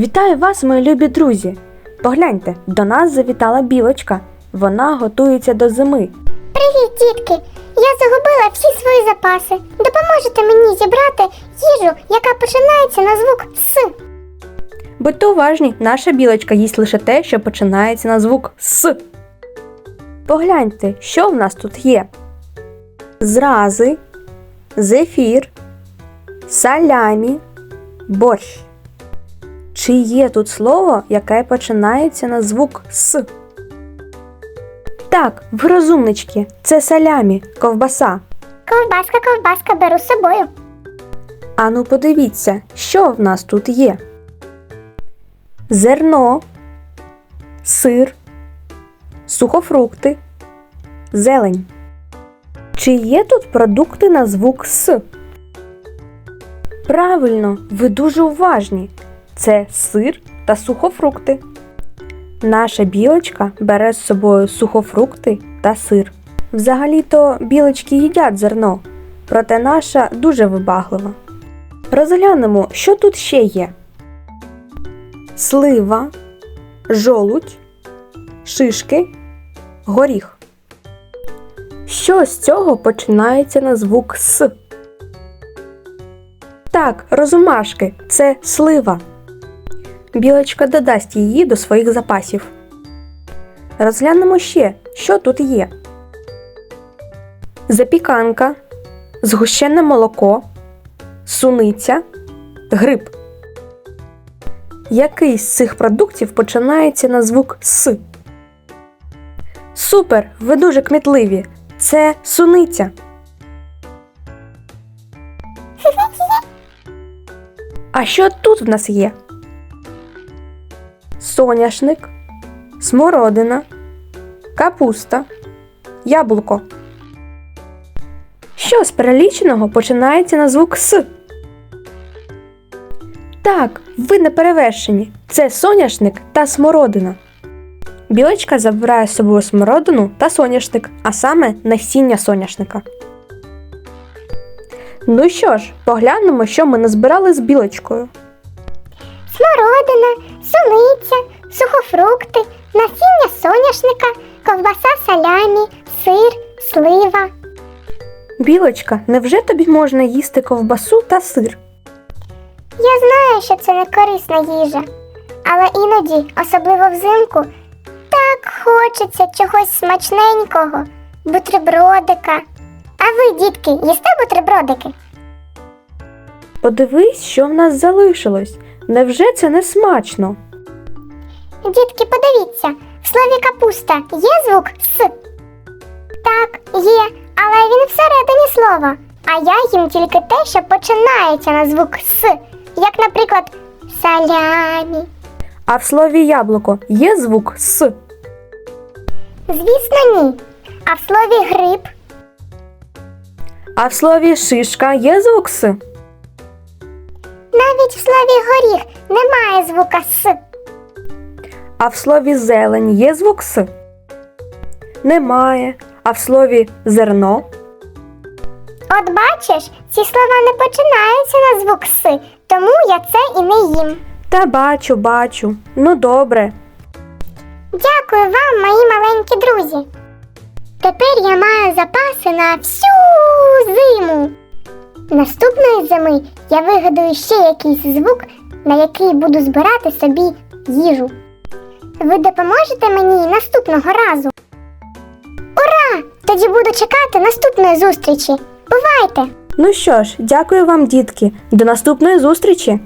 Вітаю вас, мої любі друзі! Погляньте, до нас завітала білочка. Вона готується до зими. Привіт, дітки! Я загубила всі свої запаси. Допоможете мені зібрати їжу, яка починається на звук С. Будьте уважні, наша білочка їсть лише те, що починається на звук С. Погляньте, що в нас тут є: зрази, зефір, салямі, борщ. Чи є тут слово, яке починається на звук С? Так, ви розумнички, це салямі, ковбаса. Ковбаска, ковбаска беру з собою. Ану, подивіться, що в нас тут є: зерно, сир, сухофрукти, зелень. Чи є тут продукти на звук С? Правильно, ви дуже уважні. Це сир та сухофрукти. Наша білочка бере з собою сухофрукти та сир. Взагалі-то білочки їдять зерно, проте наша дуже вибаглива. Розглянемо, що тут ще є: слива, жолудь, шишки, горіх. Що з цього починається на звук С? Так, розумашки, це слива. Білочка додасть її до своїх запасів. Розглянемо ще, що тут є: запіканка, згущене молоко, суниця, гриб. Який з цих продуктів починається на звук С? Супер! Ви дуже кмітливі. Це суниця. А що тут в нас є? Соняшник, смородина, капуста, яблуко. Що з переліченого починається на звук С? Так, ви не перевершені. Це соняшник та смородина. Білочка забирає з собою смородину та соняшник, а саме насіння соняшника. Ну що ж, поглянемо, що ми назбирали з білочкою. Смородина, суниця, сухофрукти, насіння соняшника, ковбаса салямі, сир, слива. Білочка, невже тобі можна їсти ковбасу та сир? Я знаю, що це не корисна їжа, але іноді, особливо взимку, так хочеться чогось смачненького, бутербродика. А ви, дітки, їсте бутербродики? Подивись, що в нас залишилось. Невже це не смачно? Дітки, подивіться, в слові капуста є звук С? Так, є, але він всередині слова. А я їм тільки те, що починається на звук С, як, наприклад, салямі. А в слові яблуко є звук С. Звісно, ні. А в слові гриб А в слові шишка є звук С. навіть в слові горіх немає звука С. А в слові зелень є звук С? Немає. А в слові зерно? От бачиш, ці слова не починаються на звук С, тому я це і не їм. Та бачу, бачу. Ну добре. Дякую вам, мої маленькі друзі. Тепер я маю запаси на всю зиму. Наступної зими я вигадую ще якийсь звук, на який буду збирати собі їжу. Ви допоможете мені наступного разу? Ура! Тоді буду чекати наступної зустрічі. Бувайте! Ну що ж, дякую вам, дітки. До наступної зустрічі!